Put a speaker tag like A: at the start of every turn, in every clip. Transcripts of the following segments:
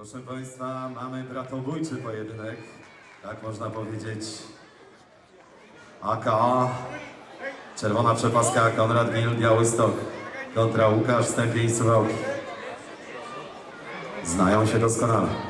A: Proszę Państwa, mamy bratobójczy pojedynek, tak można powiedzieć. AKA, czerwona przepaska Konrad Gil, Białystok kontra Łukasz Stępień Suwałki. Znają się doskonale.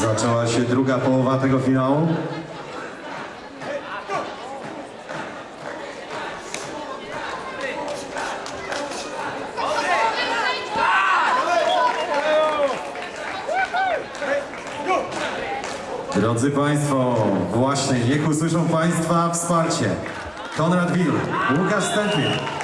A: Zaczęła się druga połowa tego finału. Drodzy Państwo, właśnie niech usłyszą Państwa wsparcie. Konrad Wil, Łukasz Stępień.